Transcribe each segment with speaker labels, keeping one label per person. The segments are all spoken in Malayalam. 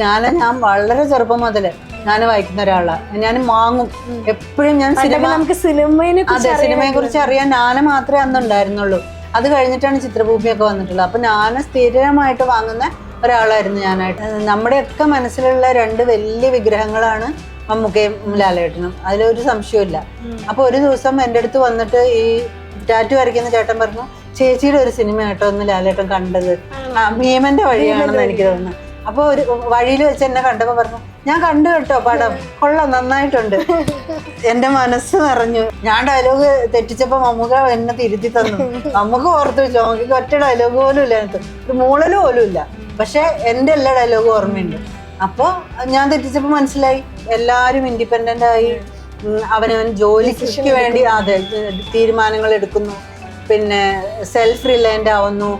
Speaker 1: ജ്ഞാനം ഞാൻ വളരെ ചെറുപ്പം മുതൽ ഞാൻ വായിക്കുന്ന ഒരാളാണ് ഞാൻ വാങ്ങും എപ്പോഴും ഞാൻ സിനിമ
Speaker 2: നമുക്ക് സിനിമയെ
Speaker 1: അതെ സിനിമയെ കുറിച്ച് അറിയാൻ ഞാൻ മാത്രമേ അന്ന് ഉണ്ടായിരുന്നുള്ളൂ. അത് കഴിഞ്ഞിട്ടാണ് ചിത്രഭൂമിയൊക്കെ വന്നിട്ടുള്ളത്. അപ്പൊ ഞാൻ സ്ഥിരമായിട്ട് വാങ്ങുന്ന ഒരാളായിരുന്നു ഞാനായിട്ട്. നമ്മുടെയൊക്കെ മനസ്സിലുള്ള രണ്ട് വലിയ വിഗ്രഹങ്ങളാണ് മമ്മൂക്കയും ലാലേട്ടനും. അതിലൊരു സംശയമില്ല അപ്പൊ ഒരു ദിവസം എന്റെ അടുത്ത് വന്നിട്ട് ഈ ടാറ്റു വരയ്ക്കുന്ന ചേട്ടൻ പറഞ്ഞു ചേച്ചിയുടെ ഒരു സിനിമ കേട്ടോ ഒന്ന് ലാലേട്ടൻ കണ്ടത്. ആ ഭീമന്റെ വഴിയാണെന്ന് എനിക്ക് തോന്നുന്നു. അപ്പൊ ഒരു വഴിയിൽ വെച്ച് എന്നെ കണ്ടപ്പോ പറഞ്ഞു ഞാൻ കണ്ടു കേട്ടോ പടം. കൊള്ളാം നന്നായിട്ടുണ്ട്. എന്റെ മനസ്സ് നിറഞ്ഞു. ഞാൻ ഡയലോഗ് തെറ്റിച്ചപ്പോ മമ്മൂക്ക എന്നെ തിരുത്തി തന്നു. നമുക്ക് ഓർത്തു വെച്ചു മമ്മൂക്ക് ഒറ്റ ഡയലോഗ് പോലും ഇല്ല എനിക്ക് ഒരു മൂളൽ പോലും ഇല്ല. പക്ഷെ എന്റെ എല്ലാ ഡയലോഗും ഓർമ്മയുണ്ട്. അപ്പോൾ ഞാൻ തെറ്റിച്ചപ്പോ മനസ്സിലായി. എല്ലാരും ഇൻഡിപെൻഡന്റ് ആയി. അവനവൻ ജോലിക്ക് വേണ്ടി അതെ തീരുമാനങ്ങൾ എടുക്കുന്നു. പിന്നെ സെൽഫ് റിലയന്റ് ആവുന്നു.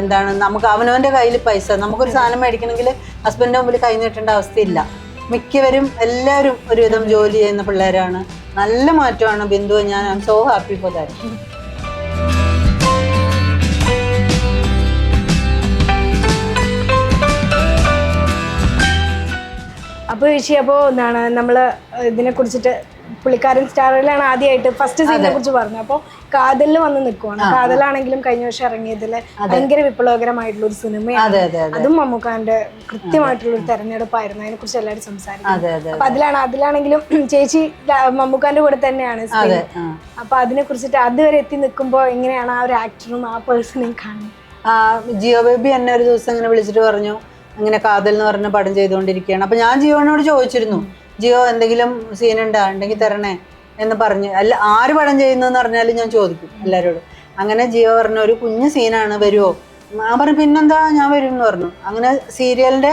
Speaker 1: എന്താണ് നമുക്ക് അവനവന്റെ കയ്യിൽ പൈസ നമുക്കൊരു സാധനം മേടിക്കണമെങ്കിൽ ഹസ്ബൻഡിന്റെ മുമ്പിൽ കൈ നീട്ടേണ്ട അവസ്ഥയില്ല. മിക്കവരും എല്ലാവരും ഒരുവിധം ജോലി ചെയ്യുന്ന പിള്ളേരാണ്. നല്ല മാറ്റമാണ് ബിന്ദു ഞാൻ I'm so happy for that
Speaker 2: അപ്പോൾ ചേച്ചി അപ്പോൾ എന്താണ് നമ്മൾ ഇതിനെ കുറിച്ചിട്ട് പുള്ളിക്കാരൻ സ്റ്റാറിലാണ് ആദ്യമായിട്ട് ഫസ്റ്റ് സീനെ കുറിച്ച് പറഞ്ഞു അപ്പോൾ കാതലിൽ വന്ന് നിൽക്കുവാണ് കാതലാണെങ്കിലും കഴിഞ്ഞ വർഷം ഇറങ്ങിയതിൽ ഭയങ്കര വിപ്ലവകരമായിട്ടുള്ള ഒരു സിനിമയാണ്.
Speaker 1: അതെ
Speaker 2: മമ്മൂക്കാന്റെ കൃത്യമായിട്ടുള്ള ഒരു തെരഞ്ഞെടുപ്പായിരുന്നു. അതിനെ കുറിച്ച് എല്ലാവരും സംസാരിക്കും
Speaker 1: അതെ അതെ
Speaker 2: അപ്പൊ അതിലാണ് അതിലാണെങ്കിലും ചേച്ചി മമ്മൂക്കാന്റെ കൂടെ തന്നെയാണ് അപ്പൊ അതിനെ കുറിച്ചിട്ട് അതുവരെ എത്തി നിൽക്കുമ്പോൾ എങ്ങനെയാണ് ആ ഒരു ആക്ടറും ആ പേഴ്സണേയും കാണുന്നത്?
Speaker 1: ജിയോ ബേബി എന്നെ ഒരു ദിവസം ഇങ്ങനെ വിളിച്ചിട്ട് പറഞ്ഞു. ഇങ്ങനെ കാതൽ എന്ന് പറഞ്ഞ പടം ചെയ്തുകൊണ്ടിരിക്കുകയാണ്. അപ്പൊ ഞാൻ ജിയോനോട് ചോദിച്ചിരുന്നു. ജിയോ എന്തെങ്കിലും സീൻ ഉണ്ടാ? ഉണ്ടെങ്കിൽ തരണേ എന്ന് പറഞ്ഞ്. അല്ല ആര് പടം ചെയ്യുന്നതെന്ന് പറഞ്ഞാലും ഞാൻ ചോദിക്കും എല്ലാവരോടും അങ്ങനെ ജിയോ പറഞ്ഞ ഒരു കുഞ്ഞു സീനാണ് വരുമോ ഞാൻ പറഞ്ഞു പിന്നെന്താ? ഞാൻ വരും എന്ന് പറഞ്ഞു. അങ്ങനെ സീരിയലിന്റെ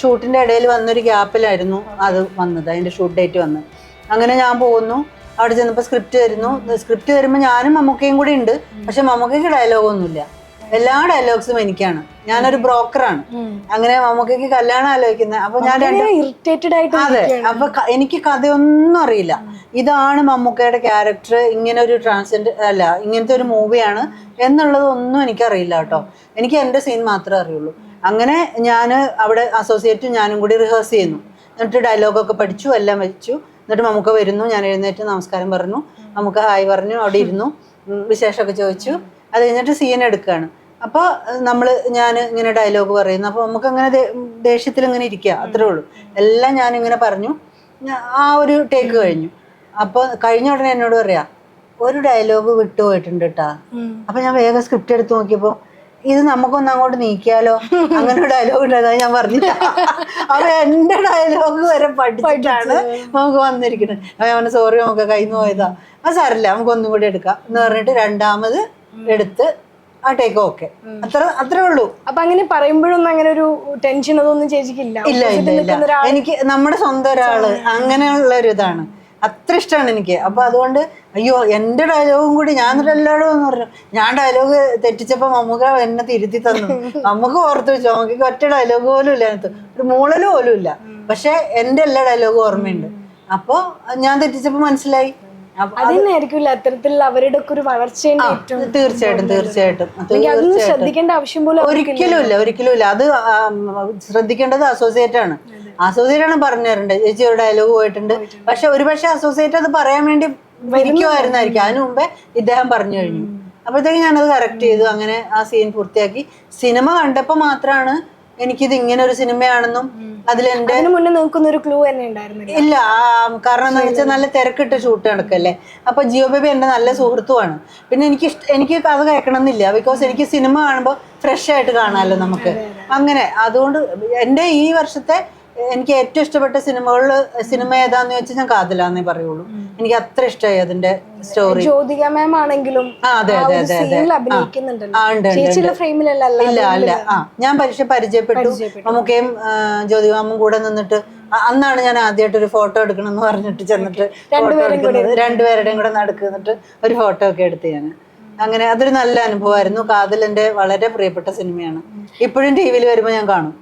Speaker 1: ഷൂട്ടിന്റെ ഇടയിൽ വന്നൊരു ഗ്യാപ്പിലായിരുന്നു അത് വന്നത് അതിന്റെ ഷൂട്ട് ഡേറ്റ് വന്നത്. അങ്ങനെ ഞാൻ പോകുന്നു. അവിടെ ചെന്നപ്പോൾ സ്ക്രിപ്റ്റ് തരുന്നു സ്ക്രിപ്റ്റ് വരുമ്പോൾ ഞാനും മമ്മൂക്കയും കൂടി ഉണ്ട്. പക്ഷെ മമ്മൂക്കയ്ക്ക് ഡയലോഗൊന്നുമില്ല എല്ലാ ഡയലോഗ്സും എനിക്കാണ്. ഞാനൊരു ബ്രോക്കറാണ് അങ്ങനെ മമ്മൂക്കയ്ക്ക് കല്യാണം ആലോചിക്കുന്നത്. അപ്പൊ ഞാൻ
Speaker 2: ഇറിറ്റേറ്റഡ് ആയിട്ട്
Speaker 1: അതെ അപ്പൊ എനിക്ക് കഥയൊന്നും അറിയില്ല. ഇതാണ് മമ്മൂക്കയുടെ ക്യാരക്ടർ ഇങ്ങനെ ഒരു ട്രാൻസ്ജെൻഡർ അല്ല ഇങ്ങനത്തെ ഒരു മൂവിയാണ് എന്നുള്ളത് ഒന്നും എനിക്കറിയില്ല കേട്ടോ. എനിക്ക് എന്റെ സീൻ മാത്രമേ അറിയുള്ളൂ. അങ്ങനെ ഞാൻ അവിടെ അസോസിയേറ്റും ഞാനും കൂടി റിഹേഴ്സ് ചെയ്യുന്നു. എന്നിട്ട് ഡയലോഗൊക്കെ പഠിച്ചു എല്ലാം വെച്ചു. എന്നിട്ട് മമ്മൂക്ക വരുന്നു ഞാൻ എഴുന്നേറ്റ് നമസ്കാരം പറഞ്ഞു. മമ്മൂക്ക ഹായ് പറഞ്ഞു അവിടെ ഇരുന്നു. വിശേഷമൊക്കെ ചോദിച്ചു. അത് കഴിഞ്ഞിട്ട് സീൻ എടുക്കുകയാണ്. അപ്പോൾ നമ്മൾ ഞാൻ ഇങ്ങനെ ഡയലോഗ് പറയുന്നു. അപ്പോൾ നമുക്ക് അങ്ങനെ ദേഷ്യത്തിൽ ഇങ്ങനെ ഇരിക്കുക അത്രേ ഉള്ളൂ. എല്ലാം ഞാൻ ഇങ്ങനെ പറഞ്ഞു ആ ഒരു ടേക്ക് കഴിഞ്ഞു. അപ്പോൾ കഴിഞ്ഞ ഉടനെ എന്നോട് പറയാ ഒരു ഡയലോഗ് വിട്ടുപോയിട്ടുണ്ട് കേട്ടാ അപ്പൊ ഞാൻ വേഗം സ്ക്രിപ്റ്റ് എടുത്ത് നോക്കിയപ്പോൾ ഇത് നമുക്കൊന്ന് അങ്ങോട്ട് നീക്കിയാലോ? അങ്ങനെ ഡയലോഗ് ഉണ്ടായത് ഞാൻ പറഞ്ഞില്ല. അപ്പൊ എന്റെ ഡയലോഗ് വരെ പഠിച്ചിട്ടാണ് നമുക്ക് വന്നിരിക്കുന്നത്. അപ്പൊ ഞാൻ സോറി നമുക്ക് കയ്യിൽ നിന്ന് പോയതാ. അത് സാരല്ല നമുക്ക് ഒന്നും കൂടി എടുക്കാം. എന്ന് പറഞ്ഞിട്ട് രണ്ടാമത് എടുത്ത് ആ ടേക്ക് ഓക്കെ അത്ര അത്രേ ഉള്ളൂ.
Speaker 2: അപ്പൊ അങ്ങനെ പറയുമ്പോഴൊന്നും അങ്ങനെ ഒരു ടെൻഷൻ അതൊന്നും ചേച്ചിക്കില്ല.
Speaker 1: ഇല്ല ഇല്ല ഇല്ല. എനിക്ക് നമ്മുടെ സ്വന്തം ഒരാൾ അങ്ങനെയുള്ള ഒരു ഇതാണ്. അത്ര ഇഷ്ടമാണ് എനിക്ക്. അപ്പൊ അതുകൊണ്ട് അയ്യോ എന്റെ ഡയലോഗും കൂടി ഞാൻ എല്ലാവരും എന്ന് പറഞ്ഞു. ഞാൻ ഡയലോഗ് തെറ്റിച്ചപ്പോ മമ്മൂക്ക എന്നെ തിരുത്തി തന്നു. നമുക്ക് ഓർത്ത് വെച്ചു. നമുക്ക് ഒറ്റ ഡയലോഗ് പോലും ഇല്ല അതിനകത്ത്. ഒരു മൂളൽ പോലും ഇല്ല. പക്ഷെ എന്റെ എല്ലാ ഡയലോഗും ഓർമ്മയുണ്ട്. അപ്പൊ ഞാൻ തെറ്റിച്ചപ്പോ മനസ്സിലായി. അപ്പൊ
Speaker 2: അത് തന്നെ ആയിരിക്കില്ല അത്തരത്തിലുള്ള അവരുടെ ഒക്കെ ഒരു ഏറ്റവും
Speaker 1: തീർച്ചയായിട്ടും തീർച്ചയായിട്ടും.
Speaker 2: അതൊന്നും ശ്രദ്ധിക്കേണ്ട ആവശ്യം പോലും
Speaker 1: ഒരിക്കലും ഇല്ല ഒരിക്കലും ഇല്ല. അത് ശ്രദ്ധിക്കേണ്ടത് അസോസിയേറ്റ് ആണ്. അസോസിയേറ്റ് ആണ് പറഞ്ഞിട്ടുണ്ട് ചേച്ചി ഒരു ഡയലോഗ് പോയിട്ടുണ്ട്. പക്ഷെ ഒരുപക്ഷെ അസോസിയേറ്റ് അത് പറയാൻ വേണ്ടി വരിക്കുമായിരുന്നായിരിക്കും അതിനു മുമ്പേ ഇദ്ദേഹം പറഞ്ഞു കഴിഞ്ഞു. അപ്പോഴത്തേക്ക് ഞാനത് കറക്റ്റ് ചെയ്തു. അങ്ങനെ ആ സീൻ പൂർത്തിയാക്കി. സിനിമ കണ്ടപ്പോൾ മാത്രമാണ് എനിക്കിത് ഇങ്ങനെ ഒരു സിനിമയാണെന്നും അതിലെന്റെ
Speaker 2: മുന്നേ നോക്കുന്ന ഒരു ക്ലൂ തന്നെ ഉണ്ടായിരുന്നില്ല.
Speaker 1: ഇല്ല കാരണം എന്താ വെച്ചാൽ നല്ല തിരക്കിട്ട് ഷൂട്ട് നടക്കല്ലേ അപ്പൊ ജിയോ ബേബി എന്റെ നല്ല സുഹൃത്തുമാണ് പിന്നെ എനിക്ക് എനിക്ക് കഥ കേൾക്കണം എന്നില്ല ബിക്കോസ് എനിക്ക് സിനിമ കാണുമ്പോൾ ഫ്രഷ് ആയിട്ട് കാണാമല്ലോ നമുക്ക്. അങ്ങനെ അതുകൊണ്ട് എന്റെ ഈ വർഷത്തെ എനിക്ക് ഏറ്റവും ഇഷ്ടപ്പെട്ട സിനിമകളിൽ സിനിമ ഏതാന്ന് വെച്ചാൽ ഞാൻ കാതലാന്നേ പറയുള്ളൂ. എനിക്ക് അത്ര ഇഷ്ടമായി അതിന്റെ സ്റ്റോറി
Speaker 2: ജ്യോതിക മാം ആണെങ്കിലും
Speaker 1: ഇല്ല അല്ല. ആ ഞാൻ പരീക്ഷ പരിചയപ്പെട്ടു. നമുക്കേം ജ്യോതികാമും കൂടെ നിന്നിട്ട് അന്നാണ് ഞാൻ ആദ്യമായിട്ട് ഒരു ഫോട്ടോ എടുക്കണം എന്ന് പറഞ്ഞിട്ട് ചെന്നിട്ട് ഫോട്ടോ എടുക്കുന്നത്. രണ്ടുപേരുടെയും കൂടെ നടക്കുന്നിട്ട് ഒരു ഫോട്ടോ ഒക്കെ എടുത്ത് ഞാൻ. അങ്ങനെ അതൊരു നല്ല അനുഭവമായിരുന്നു. കാതൽ എന്റെ വളരെ പ്രിയപ്പെട്ട സിനിമയാണ്. ഇപ്പോഴും ടി വിയിൽ വരുമ്പോൾ ഞാൻ കാണും.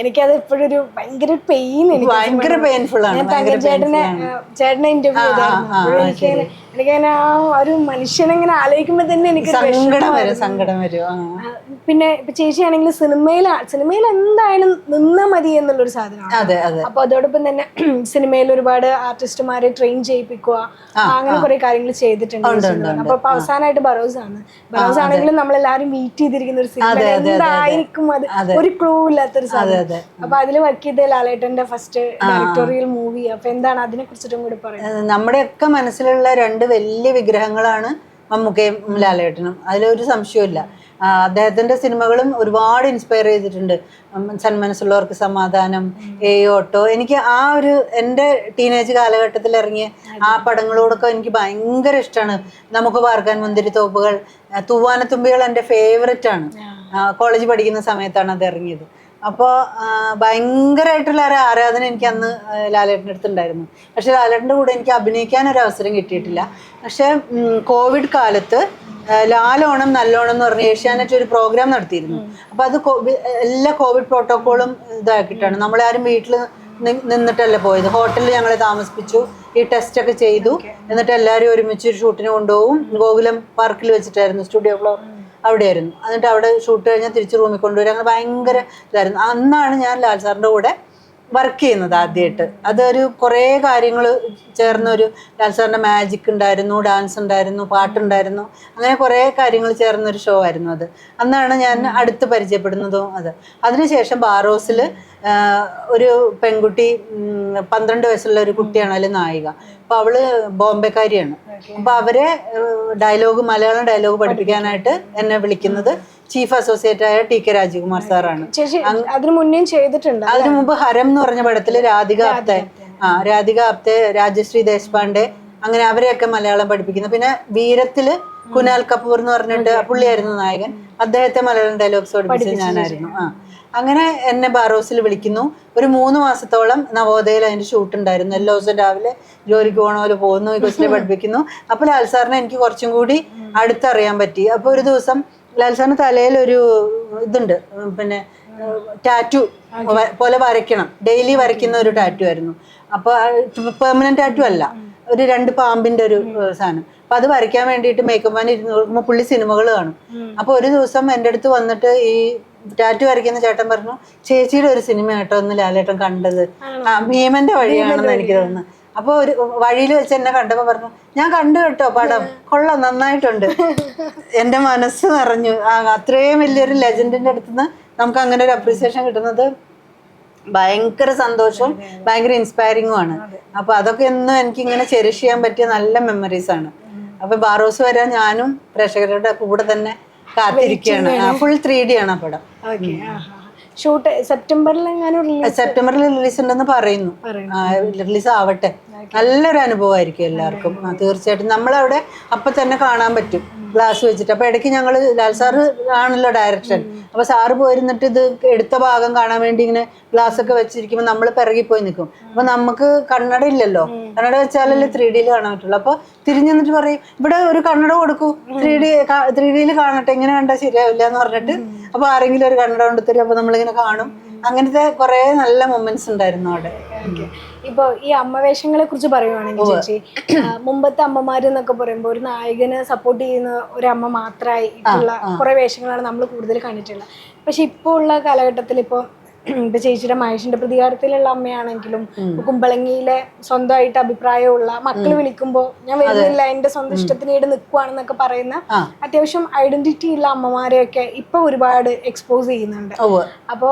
Speaker 2: എനിക്കത് എപ്പോഴും ഭയങ്കര പെയിൻ എനിക്ക്
Speaker 1: ഭയങ്കര പെയിൻഫുൾ ആണ്
Speaker 2: ചേട്ടനെ ഇന്റർവ്യൂ എനിക്കങ്ങനെ ആ ഒരു മനുഷ്യനെങ്ങനെ ആലോചിക്കുമ്പോ തന്നെ എനിക്ക്
Speaker 1: സങ്കടം വരും സങ്കടം വരും
Speaker 2: പിന്നെ ഇപ്പൊ ചേച്ചിയാണെങ്കിൽ സിനിമയിൽ സിനിമയിൽ എന്തായാലും നിന്നാ മതി എന്നുള്ളൊരു സാധനമാണ്. അപ്പൊ അതോടൊപ്പം തന്നെ സിനിമയിൽ ഒരുപാട് ആർട്ടിസ്റ്റുമാരെ ട്രെയിൻ ചെയ്യിപ്പിക്കുക അങ്ങനെ കുറെ കാര്യങ്ങൾ ചെയ്തിട്ടുണ്ട് അപ്പൊ ഇപ്പൊ അവസാനമായിട്ട് ബറോസ് ആണ് ബറോസ് ആണെങ്കിലും നമ്മളെല്ലാരും മീറ്റ് ചെയ്തിരിക്കുന്ന ഒരു സിനിമ. എന്തായിരിക്കും അത്? ഒരു ക്ലൂ ഇല്ലാത്തൊരു സാധനം. അപ്പൊ അതിൽ വർക്ക് ചെയ്ത ലാലേട്ടന്റെ ഫസ്റ്റ് ഡയറക്ടോറിയൽ മൂവി അപ്പൊ എന്താണ് അതിനെ കുറിച്ചിട്ടും കൂടി
Speaker 1: പറയുന്നത് നമ്മുടെയൊക്കെ മനസ്സിലുള്ള രണ്ട് വലിയ വിഗ്രഹങ്ങളാണ് മമ്മൂക്കയും ലാലേട്ടനും. അതിലൊരു സംശയമില്ല അദ്ദേഹത്തിന്റെ സിനിമകളും ഒരുപാട് ഇൻസ്പയർ ചെയ്തിട്ടുണ്ട്. സന്മനസ്സുള്ളവർക്ക് സമാധാനം ഏ ഓട്ടോ. എനിക്ക് ആ ഒരു എന്റെ ടീനേജ് കാലഘട്ടത്തിൽ ഇറങ്ങിയ ആ പടങ്ങളോടൊക്കെ എനിക്ക് ഭയങ്കര ഇഷ്ടമാണ് നമുക്ക് പാർക്കാൻ മുന്തിരി തോപ്പുകൾ ആ, തൂവാനത്തുമ്പികൾ എന്റെ ഫേവററ്റ് ആണ്. കോളേജ് പഠിക്കുന്ന സമയത്താണ് അത് ഇറങ്ങിയത്. അപ്പോൾ ഭയങ്കരമായിട്ടുള്ള ഒരു ആരാധന എനിക്ക് അന്ന് ലാലേട്ടന്റെ അടുത്തുണ്ടായിരുന്നു. പക്ഷെ ലാലേട്ടന്റെ കൂടെ എനിക്ക് അഭിനയിക്കാൻ ഒരു അവസരം കിട്ടിയിട്ടില്ല. പക്ഷെ കോവിഡ് കാലത്ത് ലാലോണം നല്ലോണം എന്ന് പറഞ്ഞ് ഏഷ്യാനെറ്റ് ഒരു പ്രോഗ്രാം നടത്തിയിരുന്നു. അപ്പോൾ അത് എല്ലാ കോവിഡ് പ്രോട്ടോക്കോളും ഇതാക്കിയിട്ടാണ്. നമ്മളാരും വീട്ടിൽ നിന്നിട്ടല്ല പോയത്. ഹോട്ടലിൽ ഞങ്ങളെ താമസിപ്പിച്ചു. ഈ ടെസ്റ്റ് ഒക്കെ ചെയ്തു എന്നിട്ട് എല്ലാവരും ഒരുമിച്ച് ഒരു ഷൂട്ടിന് കൊണ്ടുപോകും ഗോകുലം പാർക്കിൽ വെച്ചിട്ടായിരുന്നു സ്റ്റുഡിയോ ഫ്ലോർ അവിടെയായിരുന്നു. എന്നിട്ട് അവിടെ ഷൂട്ട് കഴിഞ്ഞാൽ തിരിച്ച് റൂമിൽ കൊണ്ടുവരും. അങ്ങനെ ഭയങ്കര ഇതായിരുന്നു. അന്നാണ് ഞാൻ ലാൽ സാറിന്റെ കൂടെ വർക്ക് ചെയ്യുന്നത് ആദ്യമായിട്ട് അതൊരു കുറേ കാര്യങ്ങൾ ചേർന്നൊരു ലാൽ സാറിന്റെ മാജിക് ഉണ്ടായിരുന്നു ഡാൻസ് ഉണ്ടായിരുന്നു പാട്ടുണ്ടായിരുന്നു. അങ്ങനെ കുറേ കാര്യങ്ങൾ ചേർന്നൊരു ഷോ ആയിരുന്നു അത്. അന്നാണ് ഞാൻ അടുത്ത് പരിചയപ്പെടുന്നതും അത്. അതിനുശേഷം ബാറോസിൽ ഒരു പെൺകുട്ടി പന്ത്രണ്ട് വയസ്സുള്ള ഒരു കുട്ടിയാണ് അതിൽ നായിക. അപ്പോൾ അവൾ ബോംബെക്കാരിയാണ്. അപ്പോൾ അവരെ ഡയലോഗ് മലയാളം ഡയലോഗ് പഠിപ്പിക്കാനായിട്ട് എന്നെ വിളിക്കുന്നത് ചീഫ് അസോസിയേറ്റ് ആയ ടി കെ രാജകുമാർ സാറാണ്.
Speaker 2: ചേച്ചി അതിനു മുന്നേ ചെയ്തിട്ടുണ്ട്
Speaker 1: അതിനു മുമ്പ് ഹരം എന്ന് പറഞ്ഞ പടത്തിൽ രാധിക ആപ്തെ ആ രാധിക ആപ്തെ രാജശ്രീ ദേശ്പാണ്ഡെ അങ്ങനെ അവരെയൊക്കെ മലയാളം പഠിപ്പിക്കുന്നു. പിന്നെ വീരത്തിൽ കുനാൽ കപൂർ എന്ന് പറഞ്ഞിട്ട് പുള്ളിയായിരുന്നു നായകൻ. അദ്ദേഹത്തെ മലയാളം ഡയലോഗ്സ് പഠിപ്പിച്ചത് ഞാനായിരുന്നു. ആ അങ്ങനെ എന്നെ ബാറോസിൽ വിളിക്കുന്നു. ഒരു മൂന്ന് മാസത്തോളം നവോദയയിൽ അതിന്റെ ഷൂട്ട് ഉണ്ടായിരുന്നു. എല്ലാ ദിവസവും രാവിലെ ജോലിക്ക് പോകണ പോലെ പോകുന്നു ഈ കൊച്ചിനെ പഠിപ്പിക്കുന്നു. അപ്പോൾ ലാൽ സാറിനെ എനിക്ക് കുറച്ചും കൂടി അടുത്തറിയാൻ പറ്റി. അപ്പോൾ ഒരു ദിവസം ലാൽ സാറിന് തലയിൽ ഒരു ഇതുണ്ട്. പിന്നെ ടാറ്റു പോലെ വരയ്ക്കണം. ഡെയിലി വരയ്ക്കുന്ന ഒരു ടാറ്റു ആയിരുന്നു. അപ്പോൾ പെർമനന്റ് ടാറ്റു അല്ല. ഒരു രണ്ട് പാമ്പിന്റെ ഒരു സാധനം. അപ്പൊ അത് വരയ്ക്കാൻ വേണ്ടിയിട്ട് മേക്കപ്പ് മാൻ ഇരുന്ന് പുള്ളി സിനിമകൾ കാണും. അപ്പൊ ഒരു ദിവസം എന്റെ അടുത്ത് വന്നിട്ട് ഈ ടാറ്റു വരയ്ക്കുന്ന ചേട്ടൻ പറഞ്ഞു ചേച്ചിയുടെ ഒരു സിനിമ കേട്ടോ ഒന്ന് ലാലേട്ടൻ കണ്ടത്. ആ ഭീമന്റെ വഴിയാണെന്ന് എനിക്ക് തോന്നുന്നു. അപ്പൊ ഒരു വഴിയിൽ വെച്ച് എന്നെ കണ്ടപ്പോ പറഞ്ഞു ഞാൻ കണ്ടു കേട്ടോ പടം. കൊള്ള നന്നായിട്ടുണ്ട്. എന്റെ മനസ്സ് നിറഞ്ഞു. അത്രയും വലിയൊരു ലെജൻഡിന്റെ അടുത്തുനിന്ന് നമുക്ക് അങ്ങനെ ഒരു അപ്രീസിയേഷൻ കിട്ടുന്നത് ഭയങ്കര സന്തോഷവും ഭയങ്കര ഇൻസ്പയറിംഗും ആണ്. അപ്പൊ അതൊക്കെ എന്നും എനിക്ക് ഇങ്ങനെ ചെറിഷ് ചെയ്യാൻ പറ്റിയ നല്ല മെമ്മറീസ് ആണ്. അപ്പൊ ബാറോസ് വരാൻ ഞാനും പ്രേക്ഷകരുടെ കൂടെ തന്നെ കാത്തിരിക്കുകയാണ്. ഫുൾ ത്രീ ഡി ആണ് ആ പടം.
Speaker 2: ഷൂട്ട് സെപ്റ്റംബറിൽ എങ്ങാനും
Speaker 1: സെപ്റ്റംബറിൽ റിലീസ് ഉണ്ടെന്ന് പറയുന്നു. റിലീസ് ആവട്ടെ നല്ലൊരു അനുഭവമായിരിക്കും എല്ലാവർക്കും. തീർച്ചയായിട്ടും. നമ്മളവിടെ അപ്പം തന്നെ കാണാൻ പറ്റും. ഗ്ലാസ് വെച്ചിട്ട്. അപ്പം ഇടയ്ക്ക് ഞങ്ങൾ ലാൽ സാറ് ആണല്ലോ ഡയറക്ഷൻ അപ്പം സാറ് പോയിരുന്നിട്ട് ഇത് എടുത്ത ഭാഗം കാണാൻ വേണ്ടി ഇങ്ങനെ ഗ്ലാസ് ഒക്കെ വെച്ചിരിക്കുമ്പോൾ നമ്മൾ പിറകി പോയി നിൽക്കും. അപ്പം നമുക്ക് കണ്ണട ഇല്ലല്ലോ. കണ്ണട വെച്ചാലല്ലേ ത്രീ ഡിയിൽ കാണാൻ പറ്റുള്ളൂ. അപ്പോൾ തിരിഞ്ഞു പറയും ഇവിടെ ഒരു കണ്ണട കൊടുക്കൂ. ത്രീ ഡി ത്രീ ഡിയിൽ കാണട്ടെ. ഇങ്ങനെ കണ്ടാൽ ശരിയാവില്ല എന്ന് പറഞ്ഞിട്ട് അപ്പോൾ ആരെങ്കിലും ഒരു കണ്ണട കൊണ്ടുത്തരും. അപ്പോൾ അപ്പൊ നമ്മളിങ്ങനെ കാണും. അങ്ങനത്തെ കുറേ നല്ല മൊമെന്റ്സ് ഉണ്ടായിരുന്നു അവിടെ.
Speaker 2: ഇപ്പൊ ഈ അമ്മവേഷങ്ങളെ കുറിച്ച് പറയുവാണെങ്കിൽ ചേച്ചി മുമ്പത്തെ അമ്മമാര് എന്നൊക്കെ പറയുമ്പോൾ ഒരു നായകന് സപ്പോർട്ട് ചെയ്യുന്ന ഒരു അമ്മ മാത്രമായിട്ടുള്ള കുറെ വേഷങ്ങളാണ് നമ്മൾ കൂടുതൽ കണ്ടിട്ടുള്ളത്. പക്ഷെ ഇപ്പോൾ ഉള്ള കാലഘട്ടത്തിൽ ഇപ്പോൾ ഇപ്പൊ ചേച്ചിയുടെ മഹേഷിന്റെ പ്രതികാരത്തിലുള്ള അമ്മയാണെങ്കിലും കുമ്പളങ്ങിയിലെ സ്വന്തമായിട്ട് അഭിപ്രായമുള്ള മക്കൾ വിളിക്കുമ്പോ ഞാൻ വരുന്നില്ല എന്റെ സ്വന്തം ഇഷ്ടത്തിന് ഇവിടെ നിൽക്കുവാണെന്നൊക്കെ പറയുന്ന. അത്യാവശ്യം ഐഡന്റിറ്റി ഉള്ള അമ്മമാരെയൊക്കെ ഇപ്പൊ ഒരുപാട് എക്സ്പോസ് ചെയ്യുന്നുണ്ട്. അപ്പോ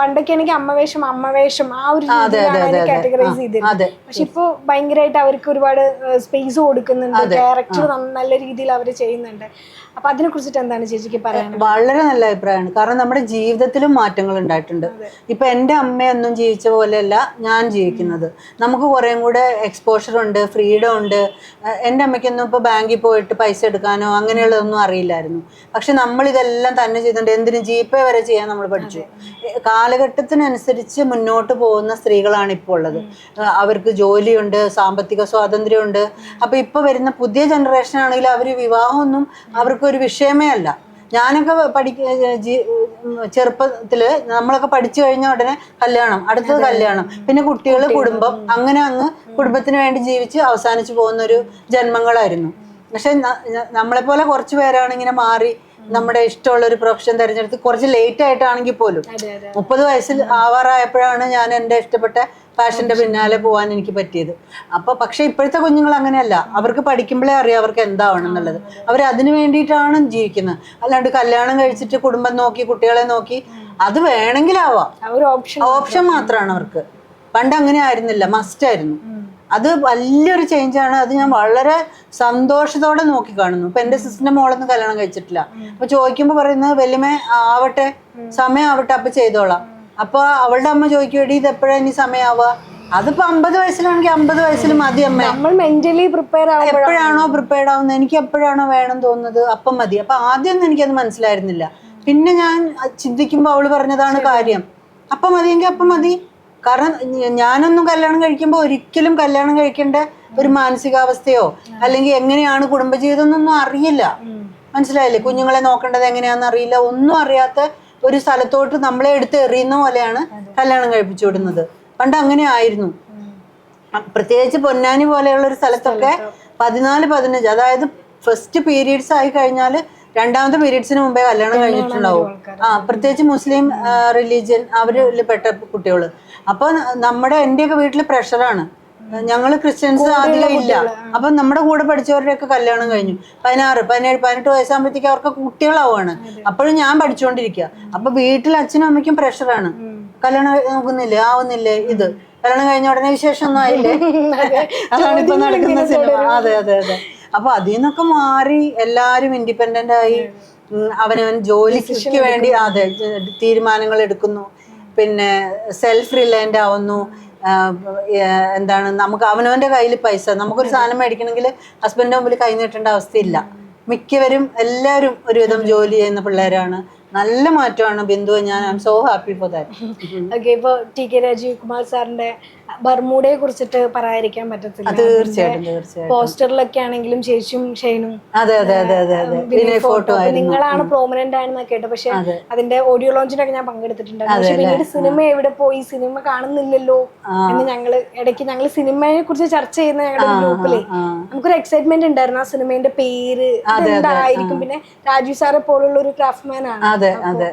Speaker 2: പണ്ടൊക്കെ എനിക്ക് അമ്മവേഷം അമ്മവേഷം ആ ഒരു രീതിയിലാണ്. കാറ്റഗറൈസ് ചെയ്തിരുന്നത്. പക്ഷെ ഇപ്പോ ഭയങ്കരമായിട്ട് അവർക്ക് ഒരുപാട് സ്പേസ് കൊടുക്കുന്നുണ്ട് ക്യാരക്ടർ നല്ല രീതിയിൽ അവർ ചെയ്യുന്നുണ്ട്. അപ്പൊ അതിനെ കുറിച്ചിട്ട് എന്താണ് ചേച്ചിക്ക് പറയാൻ
Speaker 1: വളരെ നല്ല അഭിപ്രായമാണ്. കാരണം നമ്മുടെ ജീവിതത്തിലും മാറ്റങ്ങൾ ഉണ്ടായിട്ടുണ്ട്. ഇപ്പൊ എന്റെ അമ്മയൊന്നും ജീവിച്ച പോലെയല്ല ഞാൻ ജീവിക്കുന്നത്. നമുക്ക് കുറേം കൂടെ എക്സ്പോഷർ ഉണ്ട് ഫ്രീഡം ഉണ്ട്. എന്റെ എന്റെ അമ്മയ്ക്കൊന്നും ഇപ്പോൾ ബാങ്കിൽ പോയിട്ട് പൈസ എടുക്കാനോ അങ്ങനെയുള്ളതൊന്നും അറിയില്ലായിരുന്നു. പക്ഷെ നമ്മൾ ഇതെല്ലാം തന്നെ ചെയ്തിട്ടുണ്ട്. എന്തിനും ജീപ്പേ വരെ ചെയ്യാൻ നമ്മൾ പഠിച്ചു. കാലഘട്ടത്തിനനുസരിച്ച് മുന്നോട്ട് പോകുന്ന സ്ത്രീകളാണ് ഇപ്പോൾ ഉള്ളത്. അവർക്ക് ജോലിയുണ്ട് സാമ്പത്തിക സ്വാതന്ത്ര്യമുണ്ട്. അപ്പൊ ഇപ്പൊ വരുന്ന പുതിയ ജനറേഷൻ ആണെങ്കിൽ അവർ വിവാഹമൊന്നും അവർക്കൊരു വിഷയമേ അല്ല. ഞാനൊക്കെ പഠിക്ക ചെറുപ്പത്തിൽ നമ്മളൊക്കെ പഠിച്ചു കഴിഞ്ഞ ഉടനെ കല്യാണം അടുത്തത് കല്യാണം. പിന്നെ കുട്ടികൾ കുടുംബം. അങ്ങനെ അങ്ങ് കുടുംബത്തിന് വേണ്ടി ജീവിച്ച് അവസാനിച്ചു പോകുന്ന ഒരു ജന്മങ്ങളായിരുന്നു. പക്ഷെ നമ്മളെ പോലെ കുറച്ച് പേരാണ് ഇങ്ങനെ മാറി നമ്മുടെ ഇഷ്ടമുള്ള ഒരു പ്രൊഫഷൻ തിരഞ്ഞെടുത്ത് കുറച്ച് ലേറ്റ് ആയിട്ടാണെങ്കിൽ പോലും മുപ്പത് വയസ്സിൽ ആവാറായപ്പോഴാണ് ഞാൻ എന്റെ ഇഷ്ടപ്പെട്ട ഫാഷന്റെ പിന്നാലെ പോകാൻ എനിക്ക് പറ്റിയത്. അപ്പൊ പക്ഷെ ഇപ്പോഴത്തെ കുഞ്ഞുങ്ങൾ അങ്ങനെയല്ല. അവർക്ക് പഠിക്കുമ്പോഴേ അറിയാം അവർക്ക് എന്താവണം എന്നുള്ളത്. അവർ അതിന് വേണ്ടിയിട്ടാണ് ജീവിക്കുന്നത്. അല്ലാണ്ട് കല്യാണം കഴിച്ചിട്ട് കുടുംബം നോക്കി കുട്ടികളെ നോക്കി അത് വേണമെങ്കിലാവാം.
Speaker 2: ഓപ്ഷൻ
Speaker 1: മാത്രമാണ് അവർക്ക്. പണ്ട് അങ്ങനെ ആയിരുന്നില്ല. മസ്റ്റ് ആയിരുന്നു. അത് വലിയൊരു ചേഞ്ചാണ് അത് ഞാൻ വളരെ സന്തോഷത്തോടെ നോക്കി കാണുന്നു. ഇപ്പൊ എന്റെ സിസ്റ്ററിന്റെ മോളൊന്നും കല്യാണം കഴിച്ചിട്ടില്ല. അപ്പൊ ചോദിക്കുമ്പോ പറയുന്നത് വലിയ ആവട്ടെ. സമയം ആവട്ടെ അപ്പൊ ചെയ്തോളാം. അപ്പൊ അവളുടെ അമ്മ ചോദിക്കും എടി ഇത് എപ്പോഴാ ഇനി സമയമാവുക അതിപ്പോ അമ്പത് വയസ്സിലാണെങ്കിൽ അമ്പത് വയസ്സിൽ മതി അമ്മ.
Speaker 2: നമ്മൾ മെന്റലി പ്രിപ്പയർ
Speaker 1: എപ്പോഴാണോ പ്രിപ്പയർ ആവുന്നത്? എനിക്ക് എപ്പോഴാണോ വേണം തോന്നുന്നത്? അപ്പം മതി. അപ്പൊ ആദ്യമൊന്നും എനിക്കത് മനസ്സിലായിരുന്നില്ല. പിന്നെ ഞാൻ ചിന്തിക്കുമ്പോൾ അവൾ പറഞ്ഞതാണ് കാര്യം. അപ്പം മതിയെങ്കിൽ അപ്പം മതി. കാരണം ഞാനൊന്നും കല്യാണം കഴിക്കുമ്പോൾ ഒരിക്കലും കല്യാണം കഴിക്കേണ്ട ഒരു മാനസികാവസ്ഥയോ അല്ലെങ്കിൽ എങ്ങനെയാണ് കുടുംബജീവിതം എന്നൊന്നും അറിയില്ല. മനസ്സിലായില്ലേ? കുഞ്ഞുങ്ങളെ നോക്കേണ്ടത് എങ്ങനെയാണെന്ന് അറിയില്ല. ഒന്നും അറിയാത്ത ഒരു സ്ഥലത്തോട്ട് നമ്മളെ എടുത്ത് എറിയുന്ന പോലെയാണ് കല്യാണം കഴിപ്പിച്ചു വിടുന്നത്. പണ്ട് അങ്ങനെ ആയിരുന്നു. പ്രത്യേകിച്ച് പൊന്നാനി പോലെയുള്ള ഒരു സ്ഥലത്തൊക്കെ പതിനാല് പതിനഞ്ച് അതായത് ഫസ്റ്റ് പീരീഡ്സ് ആയി കഴിഞ്ഞാൽ രണ്ടാമത്തെ പീരീഡ്സിന് മുമ്പേ കല്യാണം കഴിഞ്ഞിട്ടുണ്ടാവും. ആ പ്രത്യേകിച്ച് മുസ്ലിം റിലീജിയൻ അവരിൽ പെട്ട കുട്ടികൾ അപ്പൊ നമ്മുടെ എന്റെയൊക്കെ വീട്ടിൽ പ്രഷറാണ് ഞങ്ങൾ ക്രിസ്ത്യൻസ് അധികം ഇല്ല. അപ്പൊ നമ്മുടെ കൂടെ പഠിച്ചവരുടെയൊക്കെ കല്യാണം കഴിഞ്ഞു. പതിനാറ് പതിനേഴ് പതിനെട്ട് വയസ്സാകുമ്പോഴത്തേക്ക് അവർക്ക് കുട്ടികളാവുകയാണ്. അപ്പോഴും ഞാൻ പഠിച്ചുകൊണ്ടിരിക്കുക അപ്പൊ വീട്ടിൽ അച്ഛനും അമ്മയ്ക്കും പ്രഷറാണ്. കല്യാണം നോക്കുന്നില്ലേ? ആവുന്നില്ലേ? ഇത്. കല്യാണം കഴിഞ്ഞ ഉടനെ വിശേഷം ഒന്നും ആയില്ലേ അതാണ് ഇപ്പൊ നടക്കുന്ന സിനിമ. അതെ അതെ അതെ. അപ്പൊ അതിൽ നിന്നൊക്കെ മാറി എല്ലാരും ഇൻഡിപെൻഡന്റ് ആയി അവനവൻ ജോലിക്ക് വേണ്ടി അതെ തീരുമാനങ്ങൾ എടുക്കുന്നു. പിന്നെ സെൽഫ് റിലയന്റ് ആവുന്നു. എന്താണ് നമുക്ക് അവനവന്റെ കയ്യിൽ പൈസ നമുക്കൊരു സാധനം മേടിക്കണമെങ്കിൽ ഹസ്ബൻഡിന്റെ മുമ്പിൽ കൈ നീട്ടേണ്ട അവസ്ഥയില്ല. മിക്കവരും എല്ലാവരും ഒരുവിധം ജോലി ചെയ്യുന്ന പിള്ളേരാണ്. നല്ല മാറ്റമാണ് ബിന്ദു ഞാൻ I'm so happy for that.
Speaker 2: Okay ഇപ്പോൾ ടി കെ രാജീവ് കുമാർ സാറിന്റെ ബർമൂഡയെ കുറിച്ചിട്ട് പറയാതിരിക്കാൻ പറ്റത്തില്ല.
Speaker 1: തീർച്ചയായിട്ടും തീർച്ചയായിട്ടും.
Speaker 2: പോസ്റ്ററിലൊക്കെ ആണെങ്കിലും ചേച്ചിയും ഷെയ്നും
Speaker 1: അതെ അതെ അതെ അതെ അതെ. ഫോട്ടോ
Speaker 2: നിങ്ങളാണ് പ്രോമിനന്റ് ആണെന്ന് കേട്ടോ. പക്ഷെ
Speaker 1: അതെ.
Speaker 2: അതിന്റെ ഓഡിയോ ലോഞ്ചിനൊക്കെ ഞാൻ പങ്കെടുത്തിട്ടുണ്ടായിരുന്നു. പക്ഷെ പിന്നീട് സിനിമ എവിടെ പോയി? സിനിമ കാണുന്നില്ലല്ലോ എന്ന് ഞങ്ങൾ ഇടയ്ക്ക് ഞങ്ങൾ സിനിമയെ കുറിച്ച് ചർച്ച ചെയ്യുന്ന ഞങ്ങളുടെ
Speaker 1: ഗ്രൂപ്പിൽ
Speaker 2: നമുക്കൊരു എക്സൈറ്റ്മെന്റ് ഉണ്ടായിരുന്നു. ആ സിനിമയുടെ പേര് എന്തായിരിക്കും പിന്നെ രാജീവ് സാറെ പോലുള്ള ഒരു ക്രാഫ്റ്റ്മാൻ ആണ്.
Speaker 1: അതെ അതെ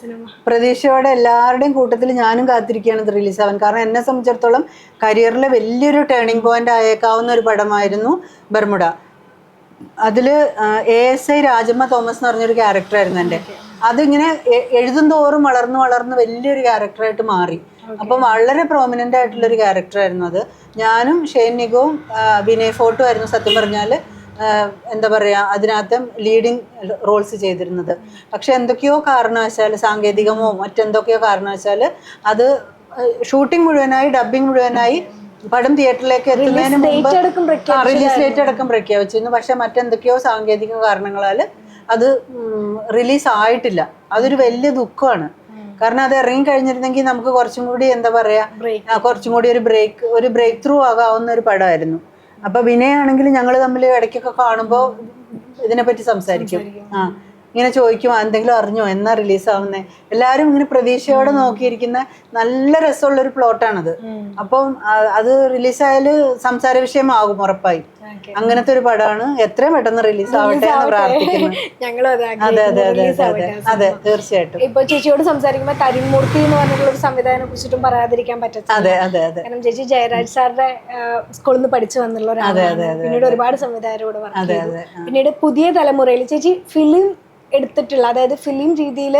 Speaker 2: സിനിമ
Speaker 1: പ്രതീക്ഷയോടെ എല്ലാവരുടെയും കൂട്ടത്തിൽ ഞാനും കാത്തിരിക്കുകയാണ് റിലീസ് ആവാൻ കാരണം എന്നെ സംബന്ധിച്ചിടത്തോളം കരിയറിലെ വലിയൊരു ടേണിംഗ് പോയിന്റ് ആയേക്കാവുന്ന ഒരു പടമായിരുന്നു ബർമുഡ. അതിൽ A S I Rajamma Thomas എന്ന് പറഞ്ഞൊരു ക്യാരക്ടറായിരുന്നു എന്റെ. അതിങ്ങനെ എഴുതും തോറും വളർന്നു വളർന്ന് വലിയൊരു ക്യാരക്ടറായിട്ട് മാറി. അപ്പം വളരെ പ്രോമിനന്റ് ആയിട്ടുള്ളൊരു ക്യാരക്ടറായിരുന്നു അത്. ഞാനും ഷെയ്ൻ നിഗവും വിനയ് ഫോട്ടോ ആയിരുന്നു സത്യം പറഞ്ഞാൽ എന്താ പറയുക അതിനകത്ത് ലീഡിങ് റോൾസ് ചെയ്തിരുന്നത്. പക്ഷെ എന്തൊക്കെയോ കാരണവശാൽ സാങ്കേതികമോ മറ്റെന്തൊക്കെയോ കാരണവശാൽ അത് ഷൂട്ടിംഗ് മുഴുവനായി ഡബിങ് മുഴുവനായി പടം തിയേറ്ററിലേക്ക് എത്തുന്നതിന് മുമ്പ് റിലീസ് ഡേറ്റ് അടക്കം പ്രഖ്യാപിച്ചിരുന്നു. പക്ഷെ മറ്റെന്തൊക്കെയോ സാങ്കേതിക കാരണങ്ങളാൽ അത് റിലീസ് ആയിട്ടില്ല. അതൊരു വലിയ ദുഃഖമാണ്. കാരണം അത് ഇറങ്ങി കഴിഞ്ഞിരുന്നെങ്കിൽ നമുക്ക് കുറച്ചും കൂടി എന്താ പറയാ. കുറച്ചും കൂടി ഒരു ബ്രേക്ക് ഒരു ബ്രേക്ക് ത്രൂ ആകാവുന്ന ഒരു പടമായിരുന്നു. അപ്പൊ വിനയാണെങ്കിൽ ഞങ്ങൾ തമ്മിൽ ഇടയ്ക്കൊക്കെ കാണുമ്പോൾ ഇതിനെപ്പറ്റി സംസാരിക്കും. ആ ഇങ്ങനെ ചോദിക്കും "ആ, എന്തെങ്കിലും അറിഞ്ഞോ? എന്നാ റിലീസ് ആവുന്നേ? എല്ലാവരും ഇങ്ങനെ പ്രതീക്ഷയോടെ നോക്കിയിരിക്കുന്ന നല്ല രസമുള്ള ഒരു പ്ലോട്ടാണത് അപ്പം അത് റിലീസായാൽ സംസാര വിഷയമാകും ഉറപ്പായി. അങ്ങനത്തെ ഒരു പടമാണ്. എത്രയും പെട്ടെന്ന് റിലീസ് ആവട്ടെ എന്ന് പ്രാർത്ഥിക്കുന്നു.
Speaker 2: അതെ
Speaker 1: അതെ അതെ അതെ അതെ. തീർച്ചയായിട്ടും.
Speaker 2: ഇപ്പൊ ചേച്ചിയോട് സംസാരിക്കുമ്പോ തരുൺമൂർത്തി എന്ന് പറഞ്ഞിട്ടുള്ള ഒരു സംവിധായകനെ കുറിച്ചിട്ടും പറയാതിരിക്കാൻ പറ്റത്തില്ല.
Speaker 1: അതെ അതെ അതെ.
Speaker 2: കാരണം ചേച്ചി ജയരാജ് സാറിന്റെ സ്കൂളിൽ നിന്ന് പഠിച്ചു വന്നുള്ള ഒരാളാണ്. പിന്നീട് ഒരുപാട് സംവിധായകരോട്
Speaker 1: അതെ
Speaker 2: പിന്നീട് പുതിയ തലമുറയിൽ ചേച്ചി ഫിലിം എടുത്തിട്ടുള്ള അതായത് ഫിലിം രീതിയിൽ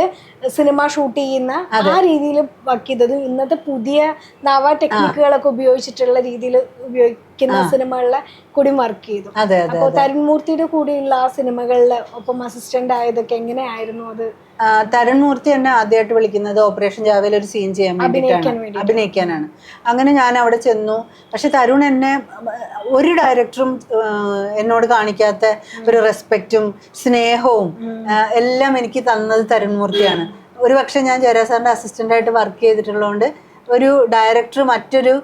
Speaker 2: സിനിമ ഷൂട്ട് ചെയ്യുന്ന ആ രീതിയിൽ വർക്ക് ചെയ്തത് ഇന്നത്തെ പുതിയ നവ ടെക്നിക്കുകളൊക്കെ ഉപയോഗിച്ചിട്ടുള്ള രീതിയിൽ ഉപയോഗിക്കുന്ന സിനിമകളിലെ കൂടി വർക്ക് ചെയ്തു. അപ്പോൾ തരുൺമൂർത്തിയുടെ കൂടെയുള്ള ആ സിനിമകളിലെ ഒപ്പം അസിസ്റ്റന്റ് ആയതൊക്കെ എങ്ങനെയായിരുന്നു അത്?
Speaker 1: തരുൺമൂർത്തി തരുൺ മൂർത്തി എന്നെ ആദ്യമായിട്ട് വിളിക്കുന്നത് ഓപ്പറേഷൻ ജാവയിൽ ഒരു സീൻ ചെയ്യാൻ
Speaker 2: വേണ്ടി
Speaker 1: അഭിനയിക്കാനാണ്. അങ്ങനെ ഞാൻ അവിടെ ചെന്നു. പക്ഷെ തരുൺ എന്നെ ഒരു ഡയറക്ടറും എന്നോട് കാണിക്കാത്ത ഒരു റെസ്പെക്റ്റും സ്നേഹവും എല്ലാം എനിക്ക് തന്നത് തരുൺ മൂർത്തിയാണ്. ഒരു പക്ഷെ ഞാൻ ജയരാജ് സാറിന്റെ അസിസ്റ്റന്റ് ആയിട്ട് വർക്ക് ചെയ്തിട്ടുള്ളതുകൊണ്ട് ഒരു ഡയറക്ടർ മറ്റൊരു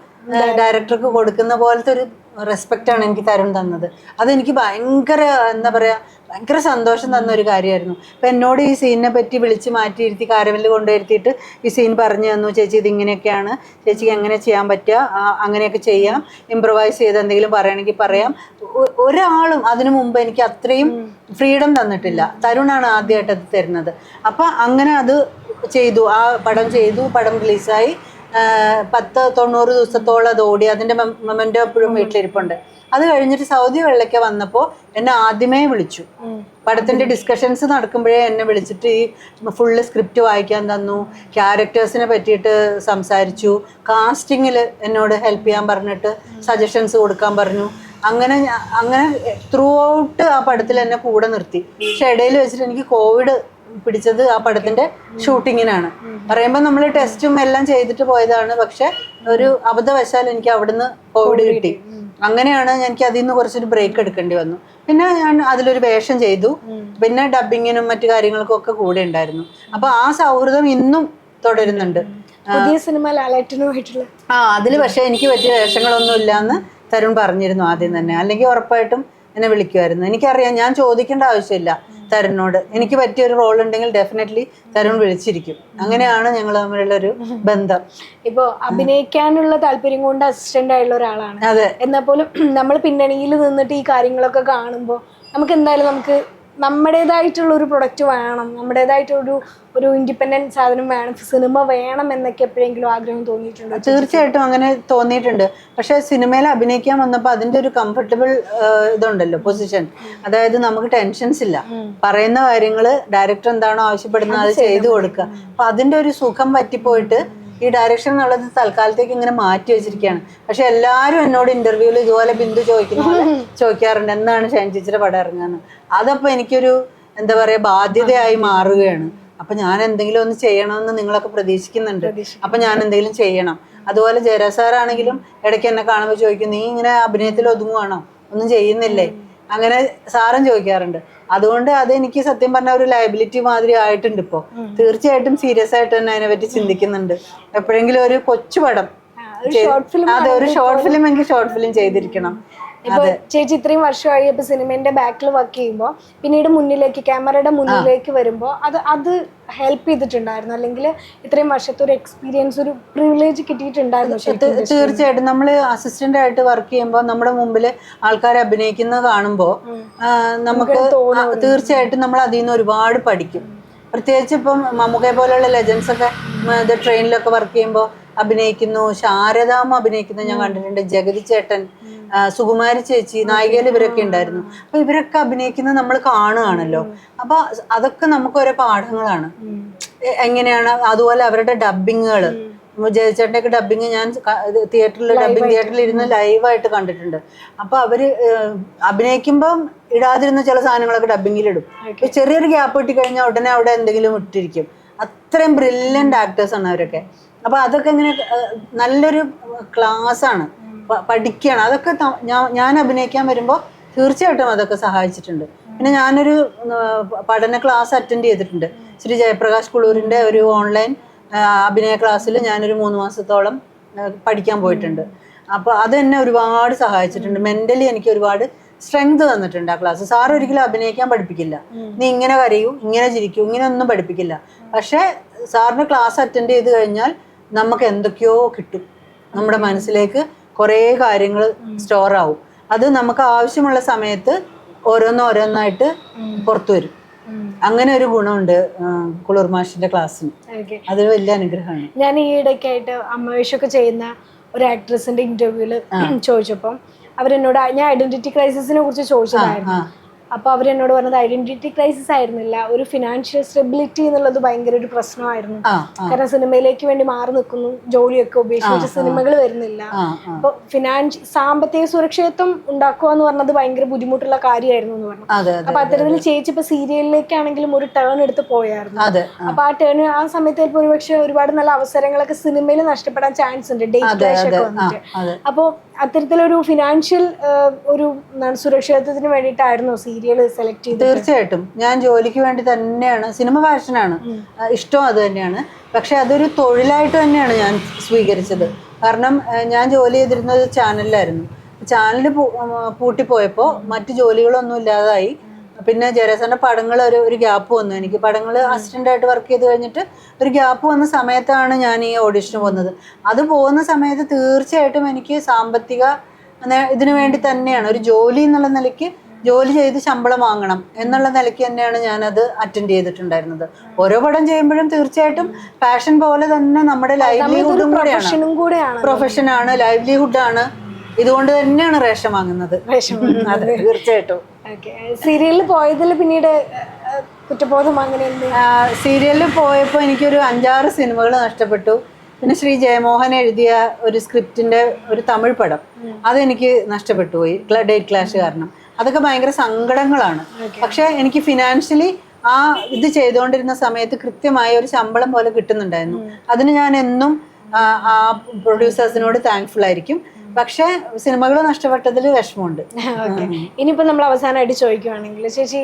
Speaker 1: ഡയറക്ടർക്ക് കൊടുക്കുന്ന പോലത്തെ ഒരു റെസ്പെക്റ്റ് ആണ് എനിക്ക് തരുൺ തന്നത്. അതെനിക്ക് ഭയങ്കര എന്താ പറയുക ഭയങ്കര സന്തോഷം തന്ന ഒരു കാര്യമായിരുന്നു അപ്പം എന്നോട് ഈ സീനിനെ പറ്റി വിളിച്ച് മാറ്റിയിരുത്തി കാരവിൽ കൊണ്ടുവരുത്തിയിട്ട് ഈ സീൻ പറഞ്ഞു തന്നു ചേച്ചി ഇതിങ്ങനെയൊക്കെയാണ് ചേച്ചിക്ക് എങ്ങനെ ചെയ്യാൻ പറ്റുക? അങ്ങനെയൊക്കെ ചെയ്യാം. ഇമ്പ്രവൈസ് ചെയ്ത് എന്തെങ്കിലും പറയണമെങ്കിൽ പറയാം. ഒരാളും അതിനു മുമ്പ് എനിക്ക് അത്രയും ഫ്രീഡം തന്നിട്ടില്ല. തരുണാണ് ആദ്യമായിട്ട് അത് തരുന്നത്. അപ്പം അങ്ങനെ അത് ചെയ്തു. ആ പടം ചെയ്തു. പടം റിലീസായി പത്ത് തൊണ്ണൂറ് ദിവസത്തോളം അത് ഓടി അതിന്റെ മൊമെന്റോ എപ്പോഴും വീട്ടിലിരിപ്പുണ്ട്. അത് കഴിഞ്ഞിട്ട് സൗദി വെള്ളയ്ക്ക് വന്നപ്പോൾ എന്നെ ആദ്യമേ വിളിച്ചു. പടത്തിന്റെ ഡിസ്കഷൻസ് നടക്കുമ്പോഴേ എന്നെ വിളിച്ചിട്ട് ഈ ഫുള്ള് സ്ക്രിപ്റ്റ് വായിക്കാൻ തന്നു. ക്യാരക്ടേഴ്സിനെ പറ്റിയിട്ട് സംസാരിച്ചു. കാസ്റ്റിങ്ങിൽ എന്നോട് ഹെൽപ്പ് ചെയ്യാൻ പറഞ്ഞിട്ട് സജഷൻസ് കൊടുക്കാൻ പറഞ്ഞു. അങ്ങനെ അങ്ങനെ ത്രൂ ഔട്ട് ആ പടത്തിൽ എന്നെ കൂടെ നിർത്തി. പക്ഷെ ഇടയിൽ വെച്ചിട്ട് എനിക്ക് കോവിഡ് പിടിച്ചത് ആ പടത്തിന്റെ ഷൂട്ടിങ്ങിനാണ്. പറയുമ്പോൾ നമ്മൾ ടെസ്റ്റും എല്ലാം ചെയ്തിട്ട് പോയതാണ്. പക്ഷെ ഒരു അബദ്ധവശാൽ എനിക്ക് അവിടുന്ന് കോവിഡ് കിട്ടി. അങ്ങനെയാണ് എനിക്ക് അതിൽ നിന്ന് കുറച്ചൊരു ബ്രേക്ക് എടുക്കേണ്ടി വന്നു. പിന്നെ ഞാൻ അതിലൊരു വേഷം ചെയ്തു. പിന്നെ ഡബിങ്ങിനും മറ്റു കാര്യങ്ങൾക്കും ഒക്കെ കൂടെ ഉണ്ടായിരുന്നു. അപ്പൊ ആ സൗഹൃദം ഇന്നും തുടരുന്നുണ്ട്.
Speaker 2: പുതിയ സിനിമ ലാലേട്ടനുമായിട്ടുള്ള.
Speaker 1: ആ അതിൽ പക്ഷെ എനിക്ക് പറ്റിയ വേഷങ്ങളൊന്നും ഇല്ലാന്ന് തരുൺ പറഞ്ഞിരുന്നു ആദ്യം തന്നെ. അല്ലെങ്കിൽ ഉറപ്പായിട്ടും എന്നെ വിളിക്കുമായിരുന്നു. എനിക്കറിയാം ഞാൻ ചോദിക്കേണ്ട ആവശ്യമില്ല. തരുണിനോട് എനിക്ക് പറ്റിയ ഒരു റോൾ ഉണ്ടെങ്കിൽ ഡെഫിനറ്റ്ലി തരുൺ വിളിച്ചിരിക്കും. അങ്ങനെയാണ് ഞങ്ങൾ തമ്മിലുള്ള ഒരു ബന്ധം.
Speaker 2: ഇപ്പോ അഭിനയിക്കാനുള്ള താല്പര്യം കൊണ്ട് അസിസ്റ്റന്റ് ആയിട്ടുള്ള ഒരാളാണ്.
Speaker 1: അതെ.
Speaker 2: എന്നാൽ പോലും നമ്മൾ പിന്നണിയിൽ നിന്നിട്ട് ഈ കാര്യങ്ങളൊക്കെ കാണുമ്പോൾ നമുക്ക് എന്തായാലും നമുക്ക് നമ്മുടേതായിട്ടുള്ള ഒരു പ്രൊഡക്റ്റ് വേണം നമ്മുടേതായിട്ടൊരു ഒരു ഇൻഡിപെൻഡന്റ് സാധനം വേണം സിനിമ വേണം എന്നൊക്കെ എപ്പോഴെങ്കിലും ആഗ്രഹം തോന്നിയിട്ടുണ്ട്
Speaker 1: തീർച്ചയായിട്ടും അങ്ങനെ തോന്നിയിട്ടുണ്ട്. പക്ഷെ സിനിമയിൽ അഭിനയിക്കാൻ വന്നപ്പോൾ അതിന്റെ ഒരു കംഫർട്ടബിൾ ഇതുണ്ടല്ലോ പൊസിഷൻ അതായത് നമുക്ക് ടെൻഷൻസ് ഇല്ല. പറയുന്ന കാര്യങ്ങൾ ഡയറക്ടർ എന്താണോ ആവശ്യപ്പെടുന്നത് അത് ചെയ്തു കൊടുക്കുക. അപ്പൊ അതിന്റെ ഒരു സുഖം പറ്റിപ്പോയിട്ട് ഈ ഡയറക്ഷൻ എന്നുള്ളത് തൽക്കാലത്തേക്ക് ഇങ്ങനെ മാറ്റി വെച്ചിരിക്കുകയാണ്. പക്ഷെ എല്ലാവരും എന്നോട് ഇന്റർവ്യൂവിൽ ഇതുപോലെ ബിന്ദു ചോദിക്കുന്ന പോലെ ചോദിക്കാറുണ്ട് എന്നാണ് ഷൈൻ ചേച്ചിയുടെ പടം ഇറങ്ങുന്നത് അതപ്പോൾ എനിക്കൊരു എന്താ പറയുക ബാധ്യതയായി മാറുകയാണ്. അപ്പൊ ഞാൻ എന്തെങ്കിലും ഒന്ന് ചെയ്യണമെന്ന് നിങ്ങളൊക്കെ പ്രതീക്ഷിക്കുന്നുണ്ട്. അപ്പൊ ഞാൻ എന്തെങ്കിലും ചെയ്യണം. അതുപോലെ ജയരാജ് സാറാണെങ്കിലും ഇടയ്ക്ക് എന്നെ കാണുമ്പോൾ ചോദിക്കും നീ ഇങ്ങനെ അഭിനയത്തിൽ ഒതുങ്ങുവാണോ? ഒന്നും ചെയ്യുന്നില്ലേ? അങ്ങനെ സാറും ചോദിക്കാറുണ്ട്. അതുകൊണ്ട് അത് എനിക്ക് സത്യം പറഞ്ഞ ഒരു ലയബിലിറ്റി മാതിരി ആയിട്ടുണ്ട് ഇപ്പോൾ തീർച്ചയായിട്ടും സീരിയസ് ആയിട്ട് തന്നെ അതിനെ പറ്റി ചിന്തിക്കുന്നുണ്ട്. എപ്പോഴെങ്കിലും ഒരു കൊച്ചു പടം അതെ ഒരു ഷോർട്ട് ഫിലിം എങ്കിൽ ഷോർട്ട് ഫിലിം ചെയ്തിരിക്കണം.
Speaker 2: ഇപ്പൊ ചേച്ചി ഇത്രയും വർഷമായി ഇപ്പൊ സിനിമന്റെ ബാക്കിൽ വർക്ക് ചെയ്യുമ്പോൾ പിന്നീട് മുന്നിലേക്ക് ക്യാമറയുടെ മുന്നിലേക്ക് വരുമ്പോൾ അത് അത് ഹെൽപ്പ് ചെയ്തിട്ടുണ്ടായിരുന്നു? അല്ലെങ്കിൽ ഇത്രയും വർഷത്തെ ഒരു എക്സ്പീരിയൻസ് ഒരു പ്രിവിലേജ് കിട്ടിയിട്ടുണ്ടായിരുന്നു
Speaker 1: തീർച്ചയായിട്ടും. നമ്മൾ അസിസ്റ്റന്റ് ആയിട്ട് വർക്ക് ചെയ്യുമ്പോൾ നമ്മുടെ മുമ്പിൽ ആൾക്കാർ അഭിനയിക്കുന്നത് കാണുമ്പോൾ നമുക്ക് തീർച്ചയായിട്ടും നമ്മൾ അതിൽ നിന്ന് ഒരുപാട് പഠിക്കും. പ്രത്യേകിച്ച് ഇപ്പം മമ്മൂക്കയെ പോലെയുള്ള ലെജൻസ് ഒക്കെ ഇത് ട്രെയിനിലൊക്കെ വർക്ക് ചെയ്യുമ്പോൾ അഭിനയിക്കുന്നു. ശാരദാമ്മ അഭിനയിക്കുന്നു ഞാൻ കണ്ടിട്ടുണ്ട്. ജഗതി ചേട്ടൻ. സുകുമാരി ചേച്ചി നായികയിൽ ഇവരൊക്കെ ഉണ്ടായിരുന്നു. അപ്പൊ ഇവരൊക്കെ അഭിനയിക്കുന്നത് നമ്മൾ കാണുകയാണല്ലോ. അപ്പൊ അതൊക്കെ നമുക്ക് ഓരോ പാഠങ്ങളാണ്. എങ്ങനെയാണ്? അതുപോലെ അവരുടെ ഡബിങ്ങുകൾ ജയചേട്ടന്റെയൊക്കെ ഡബിങ് ഞാൻ തിയേറ്ററിൽ ഡബിങ് തിയേറ്ററിൽ ഇരുന്ന് ലൈവായിട്ട് കണ്ടിട്ടുണ്ട്. അപ്പൊ അവർ അഭിനയിക്കുമ്പോൾ അഭിനയിക്കുമ്പം ഇടാതിരുന്ന ചില സാധനങ്ങളൊക്കെ ഡബിങ്ങിൽ ഇടും ചെറിയൊരു ഗ്യാപ്പ് കിട്ടി കഴിഞ്ഞാൽ ഉടനെ അവിടെ എന്തെങ്കിലും ഇട്ടിരിക്കും. അത്രയും ബ്രില്യന്റ് ആക്ടേഴ്സ് ആണ് അവരൊക്കെ. അപ്പൊ അതൊക്കെ ഇങ്ങനെ നല്ലൊരു ക്ലാസ് ആണ് പഠിക്കുകയാണ് അതൊക്കെ ഞാൻ- അഭിനയിക്കാൻ വരുമ്പോൾ തീർച്ചയായിട്ടും അതൊക്കെ സഹായിച്ചിട്ടുണ്ട്. പിന്നെ ഞാനൊരു പഠന ക്ലാസ് അറ്റൻഡ് ചെയ്തിട്ടുണ്ട്. ശ്രീ ജയപ്രകാശ് കുളൂരിന്റെ ഒരു ഓൺലൈൻ അഭിനയ ക്ലാസ്സിൽ ഞാനൊരു മൂന്ന് മാസത്തോളം പഠിക്കാൻ പോയിട്ടുണ്ട്. അപ്പോൾ അത് എന്നെ ഒരുപാട് സഹായിച്ചിട്ടുണ്ട്. മെന്റലി എനിക്ക് ഒരുപാട് സ്ട്രെങ്ത് തന്നിട്ടുണ്ട് ആ ക്ലാസ്. സാർ ഒരിക്കലും അഭിനയിക്കാൻ പഠിപ്പിക്കില്ല. നീ ഇങ്ങനെ കരയൂ ഇങ്ങനെ ചിരിക്കൂ ഇങ്ങനെ ഒന്നും പഠിപ്പിക്കില്ല. പക്ഷേ സാറിന്റെ ക്ലാസ് അറ്റൻഡ് ചെയ്ത് കഴിഞ്ഞാൽ നമുക്ക് എന്തൊക്കെയോ കിട്ടും. നമ്മുടെ മനസ്സിലേക്ക് കുറേ കാര്യങ്ങൾ സ്റ്റോർ ആവും അത് നമുക്ക് ആവശ്യമുള്ള സമയത്ത് ഓരോന്നോരോന്നായിട്ട് പുറത്തു വരും. അങ്ങനെ ഒരു ഗുണമുണ്ട് കുളിർമാഷിന്റെ കുളിർ മാഷിന്റെ ക്ലാസ്സിന് അതൊരു വലിയ അനുഗ്രഹമാണ്.
Speaker 2: ഞാൻ ഈ ഇടയ്ക്കായിട്ട് അമ്മവേഷൊക്കെ ചെയ്യുന്ന ഒരു ആക്ട്രസിന്റെ ഇന്റർവ്യൂൽ ചോദിച്ചപ്പം അവരെന്നോട് ഞാൻ ഐഡന്റിറ്റി ക്രൈസിസിനെ കുറിച്ച് ചോദിച്ചതായിരുന്നു.
Speaker 1: ആ.
Speaker 2: അവർ എന്നോട് പറഞ്ഞത് ഐഡന്റിറ്റി ക്രൈസിസ് ആയിരുന്നില്ല. ഒരു ഫിനാൻഷ്യൽ സ്റ്റെബിലിറ്റി എന്നുള്ളത് ഭയങ്കര ഒരു പ്രശ്നമായിരുന്നു. കാരണം സിനിമയിലേക്ക് വേണ്ടി മാറി നിൽക്കുന്നു ജോലിയൊക്കെ ഉപേക്ഷിച്ച് സിനിമകൾ വരുന്നില്ല. അപ്പോൾ ഫിനാൻഷ് സാമ്പത്തിക സുരക്ഷിതത്വം ഉണ്ടാക്കുക എന്ന് പറഞ്ഞത് ഭയങ്കര ബുദ്ധിമുട്ടുള്ള കാര്യമായിരുന്നു എന്ന് പറഞ്ഞു. അപ്പൊ അത്തരത്തിൽ ചേച്ചി ഇപ്പൊ സീരിയലിലേക്കാണെങ്കിലും ഒരു ടേൺ എടുത്ത് പോയായിരുന്നു. അപ്പൊ ആ ടേൺ ആ സമയത്ത് ചിലപ്പോൾ ഒരുപക്ഷെ ഒരുപാട് നല്ല അവസരങ്ങളൊക്കെ സിനിമയിൽ നഷ്ടപ്പെടാൻ ചാൻസ് ഉണ്ട്. ഡേറ്റ് ക്ലാഷ് ഒക്കെ വന്നിട്ട്. അപ്പോൾ അത്തരത്തിലൊരു ഫിനാൻഷ്യൽ ഒരു സുരക്ഷിതത്വത്തിന് വേണ്ടിയിട്ടായിരുന്നു സീരിയൽ സെലക്ട് ചെയ്ത്
Speaker 1: തീർച്ചയായിട്ടും. ഞാൻ ജോലിക്ക് വേണ്ടി തന്നെയാണ്. സിനിമ ഫാഷനാണ്. ഇഷ്ടം അത് തന്നെയാണ്. പക്ഷെ അതൊരു തൊഴിലായിട്ട് തന്നെയാണ് ഞാൻ സ്വീകരിച്ചത്. കാരണം ഞാൻ ജോലി ചെയ്തിരുന്നത് ചാനലിലായിരുന്നു. ചാനൽ പൂട്ടിപ്പോയപ്പോൾ മറ്റു ജോലികളൊന്നും ഇല്ലാതായി. പിന്നെ ജയരാജന്റെ പടങ്ങൾ ഒരു ഒരു ഗ്യാപ്പ് വന്നു. എനിക്ക് പടങ്ങൾ അസിസ്റ്റന്റ് ആയിട്ട് വർക്ക് ചെയ്ത് കഴിഞ്ഞിട്ട് ഒരു ഗ്യാപ്പ് വന്ന സമയത്താണ് ഞാൻ ഈ ഓഡിഷന് പോകുന്നത്. അത് പോകുന്ന സമയത്ത് തീർച്ചയായിട്ടും എനിക്ക് സാമ്പത്തിക ഇതിനു വേണ്ടി തന്നെയാണ്. ഒരു ജോലി എന്നുള്ള നിലയ്ക്ക് ജോലി ചെയ്ത് ശമ്പളം വാങ്ങണം എന്നുള്ള നിലയ്ക്ക് തന്നെയാണ് ഞാനത് അറ്റൻഡ് ചെയ്തിട്ടുണ്ടായിരുന്നത്. ഓരോ പടം ചെയ്യുമ്പോഴും തീർച്ചയായിട്ടും പാഷൻ പോലെ തന്നെ നമ്മുടെ ലൈവ്ലിഹുഡും കൂടെയാണ്.
Speaker 2: പ്രൊഫഷനും കൂടെയാണ്.
Speaker 1: പ്രൊഫഷനാണ് ലൈവ്ലിഹുഡാണ് ഇതുകൊണ്ട് തന്നെയാണ് റേഷൻ വാങ്ങുന്നത്. അതെ തീർച്ചയായിട്ടും.
Speaker 2: സീരിയലിൽ പോയതിൽ പിന്നീട് കുറ്റബോധം അങ്ങനെ
Speaker 1: സീരിയലിൽ പോയപ്പോൾ എനിക്കൊരു അഞ്ചാറ് സിനിമകൾ നഷ്ടപ്പെട്ടു. പിന്നെ ശ്രീ ജയമോഹൻ എഴുതിയ ഒരു സ്ക്രിപ്റ്റിന്റെ ഒരു തമിഴ് പടം. അതെനിക്ക് നഷ്ടപ്പെട്ടു പോയി. ഡേറ്റ് ക്ലാഷ് കാരണം. അതൊക്കെ ഭയങ്കര സങ്കടങ്ങളാണ്. പക്ഷെ എനിക്ക് ഫിനാൻഷ്യലി ആ ഇത് ചെയ്തുകൊണ്ടിരുന്ന സമയത്ത് കൃത്യമായ ഒരു ശമ്പളം പോലെ കിട്ടുന്നുണ്ടായിരുന്നു. അതിന് ഞാൻ എന്നും ആ, ആ പ്രൊഡ്യൂസേഴ്സിനോട് താങ്ക്ഫുൾ ആയിരിക്കും. പക്ഷെ സിനിമകൾ നഷ്ടപ്പെട്ടതിൽ വിഷമമുണ്ട്.
Speaker 2: ഇനിയിപ്പോ നമ്മൾ അവസാനമായിട്ട് ചോദിക്കുവാണെങ്കിൽ ചേച്ചി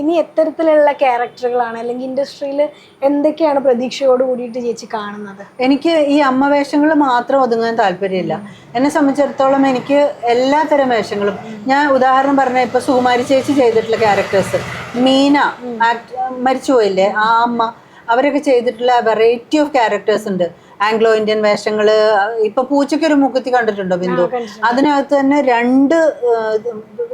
Speaker 2: ഇനി എത്തരത്തിലുള്ള ക്യാരക്ടറുകളാണ് അല്ലെങ്കിൽ ഇൻഡസ്ട്രിയിൽ എന്തൊക്കെയാണ് പ്രതീക്ഷയോട് കൂടിയിട്ട് ചേച്ചി കാണുന്നത്?
Speaker 1: എനിക്ക് ഈ അമ്മ വേഷങ്ങൾ മാത്രം ഒതുങ്ങാൻ താല്പര്യമില്ല. എന്നെ സംബന്ധിച്ചിടത്തോളം എനിക്ക് എല്ലാ തരം വേഷങ്ങളും ഞാൻ ഉദാഹരണം പറഞ്ഞ ഇപ്പൊ സുകുമാരി ചേച്ചി ചെയ്തിട്ടുള്ള ക്യാരക്ടേഴ്സ് മീന മരിച്ചു മരിച്ചുപോയില്ലേ ആ അമ്മ അവരൊക്കെ ചെയ്തിട്ടുള്ള വെറൈറ്റി ഓഫ് ക്യാരക്ടേഴ്സ് ഉണ്ട്. ആംഗ്ലോ ഇന്ത്യൻ വേഷങ്ങൾ ഇപ്പൊ പൂച്ചയ്ക്ക് ഒരു മുക്കുത്തി കണ്ടിട്ടുണ്ടോ ബിന്ദു? അതിനകത്ത് തന്നെ രണ്ട്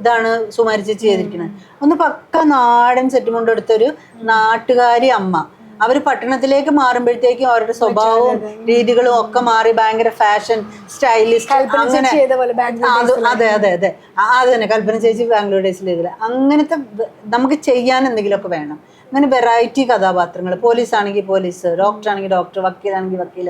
Speaker 1: ഇതാണ് സുമാരി ചേച്ചി ചെയ്തിരിക്കുന്നത് ഒന്ന് പക്ക നാടൻ സെറ്റ് കൊണ്ടെടുത്തൊരു നാട്ടുകാരി അമ്മ. അവർ പട്ടണത്തിലേക്ക് മാറുമ്പോഴത്തേക്കും അവരുടെ സ്വഭാവവും രീതികളും ഒക്കെ മാറി ഭയങ്കര ഫാഷൻ സ്റ്റൈലിസ്റ്റ് അങ്ങനെ അത് അതെ അതെ അത്. തന്നെ. കൽപ്പന ചേച്ചി ബാംഗ്ലൂർ ഡേയ്സിൽ ചെയ്തില്ല അങ്ങനത്തെ നമുക്ക് ചെയ്യാൻ എന്തെങ്കിലുമൊക്കെ വേണം. അങ്ങനെ വെറൈറ്റി കഥാപാത്രങ്ങൾ പോലീസ് ആണെങ്കിൽ പോലീസ് ഡോക്ടർ ആണെങ്കിൽ ഡോക്ടർ വക്കീലാണെങ്കിൽ വക്കീൽ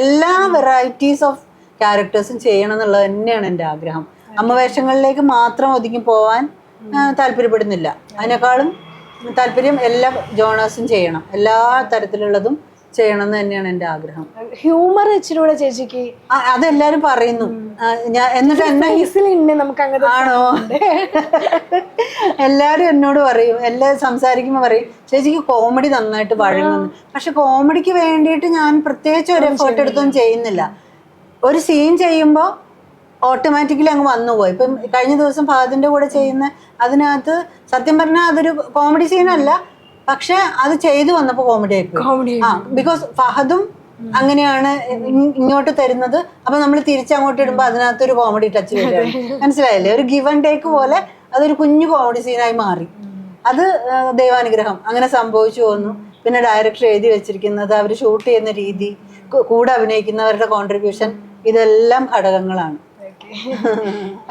Speaker 1: എല്ലാ വെറൈറ്റീസ് ഓഫ് ക്യാരക്ടേഴ്സും ചെയ്യണം എന്നുള്ളത് തന്നെയാണ് എന്റെ ആഗ്രഹം. അമ്മ വേഷങ്ങളിലേക്ക് മാത്രം ഒതുങ്ങി പോവാൻ താല്പര്യപ്പെടുന്നില്ല. അതിനേക്കാളും താല്പര്യം എല്ലാ ജോണേഴ്സും ചെയ്യണം. എല്ലാ തരത്തിലുള്ളതും ചെയ്യണം എന്ന് തന്നെയാണ് എന്റെ ആഗ്രഹം.
Speaker 2: ഹ്യൂമർ വെച്ചിട്ടൂടെ ചേച്ചിക്ക്
Speaker 1: അതെല്ലാരും പറയുന്നു. ഞാൻ എന്നിട്ട് എന്നെ
Speaker 2: നമുക്ക്
Speaker 1: ആണോ? എല്ലാരും എന്നോട് പറയും. എല്ലാരും സംസാരിക്കുമ്പോൾ പറയും ചേച്ചിക്ക് കോമഡി നന്നായിട്ട് വഴങ്ങുന്നു പക്ഷെ കോമഡിക്ക് വേണ്ടിയിട്ട് ഞാൻ പ്രത്യേകിച്ച് ഒരു എഫേർട്ട് എടുത്തൊന്നും ചെയ്യുന്നില്ല. ഒരു സീൻ ചെയ്യുമ്പോൾ ഓട്ടോമാറ്റിക്കലി അങ്ങ് വന്നു പോയി. ഇപ്പം കഴിഞ്ഞ ദിവസം ഫാദിന്റെ കൂടെ ചെയ്യുന്ന അതിനകത്ത് സത്യം പറഞ്ഞാൽ അതൊരു കോമഡി സീനല്ല പക്ഷെ അത് ചെയ്തു വന്നപ്പോ കോമഡി ആയിപ്പോയി ആ ബിക്കോസ് ഫഹദും അങ്ങനെയാണ് ഇങ്ങോട്ട് തരുന്നത്. അപ്പൊ നമ്മൾ തിരിച്ചങ്ങോട്ട് ഇടുമ്പോ അതിനകത്ത് ഒരു കോമഡി ടച്ച് വരികയാണ്. മനസ്സിലായില്ലേ? ഒരു ഗിവ് ആൻഡ് ടേക്ക് പോലെ അതൊരു കുഞ്ഞു കോമഡി സീനായി മാറി. അത് ദൈവാനുഗ്രഹം. അങ്ങനെ സംഭവിച്ചു പോന്നു. പിന്നെ ഡയറക്ടർ എഴുതി വെച്ചിരിക്കുന്നത് അവർ ഷൂട്ട് ചെയ്യുന്ന രീതി കൂടെ അഭിനയിക്കുന്നവരുടെ കോൺട്രിബ്യൂഷൻ ഇതെല്ലാം ഘടകങ്ങളാണ്.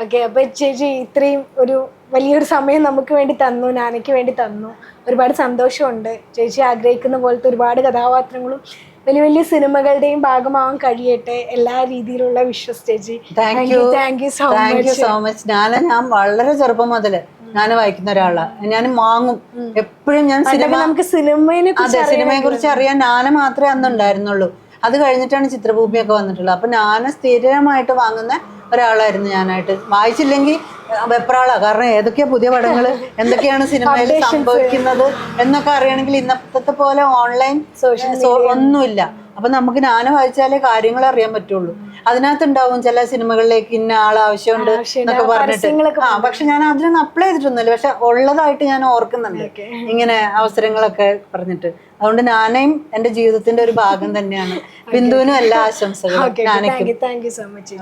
Speaker 2: ഓക്കെ അപ്പൊ ചേച്ചി ഇത്രയും ഒരു വലിയൊരു സമയം നമുക്ക് വേണ്ടി തന്നു നാനയ്ക്ക് വേണ്ടി തന്നു. ഒരുപാട് സന്തോഷമുണ്ട്. ചേച്ചി ആഗ്രഹിക്കുന്ന പോലത്തെ ഒരുപാട് കഥാപാത്രങ്ങളും വലിയ വലിയ സിനിമകളുടെയും ഭാഗമാവാൻ കഴിയട്ടെ. എല്ലാ രീതിയിലുള്ള വിശ്വസ് ചേച്ചി.
Speaker 1: Thank you
Speaker 2: thank you so
Speaker 1: you so much ഞാൻ ഞാൻ വളരെ ചെറുപ്പം മുതൽ ഞാൻ വായിക്കുന്ന ഒരാളാണ് ഞാൻ വാങ്ങും എപ്പോഴും ഞാൻ സിനിമ
Speaker 2: നമുക്ക് സിനിമയെ
Speaker 1: അതെ സിനിമയെ കുറിച്ച് അറിയാൻ ഞാന മാത്രമേ അന്നുണ്ടായിരുന്നുള്ളൂ. അത് കഴിഞ്ഞിട്ടാണ് ചിത്രഭൂമിയൊക്കെ വന്നിട്ടുള്ളത്. അപ്പൊ ഞാൻ സ്ഥിരമായിട്ട് വാങ്ങുന്ന ഒരാളായിരുന്നു ഞാനായിട്ട്. വായിച്ചില്ലെങ്കിൽ വെപ്രാളാ. കാരണം ഏതൊക്കെയാ പുതിയ പടങ്ങൾ എന്തൊക്കെയാണ് സിനിമയിൽ സംഭവിക്കുന്നത് എന്നൊക്കെ അറിയണമെങ്കിൽ ഇന്നത്തെ പോലെ ഓൺലൈൻ സോഷ്യൽ ഒന്നുമില്ല. അപ്പൊ നമുക്ക് ഞാൻ വായിച്ചാലേ കാര്യങ്ങൾ അറിയാൻ പറ്റുള്ളൂ. അതിനകത്തുണ്ടാവും ചില സിനിമകളിലേക്ക് ഇന്ന ആൾ ആവശ്യമുണ്ട് എന്നൊക്കെ പറഞ്ഞിട്ട്. ആ പക്ഷെ ഞാൻ അതിനൊന്നും അപ്ലൈ ചെയ്തിട്ടൊന്നുമില്ല. പക്ഷെ ഉള്ളതായിട്ട് ഞാൻ ഓർക്കുന്നുണ്ട്. ഇങ്ങനെ അവസരങ്ങളൊക്കെ പറഞ്ഞിട്ട്. അതുകൊണ്ട് നാനയും എന്റെ ജീവിതത്തിന്റെ ഒരു ഭാഗം തന്നെയാണ്. ബിന്ദുവിനും എല്ലാ ആശംസകളും. നാനയ്ക്കും.
Speaker 2: Thank you so much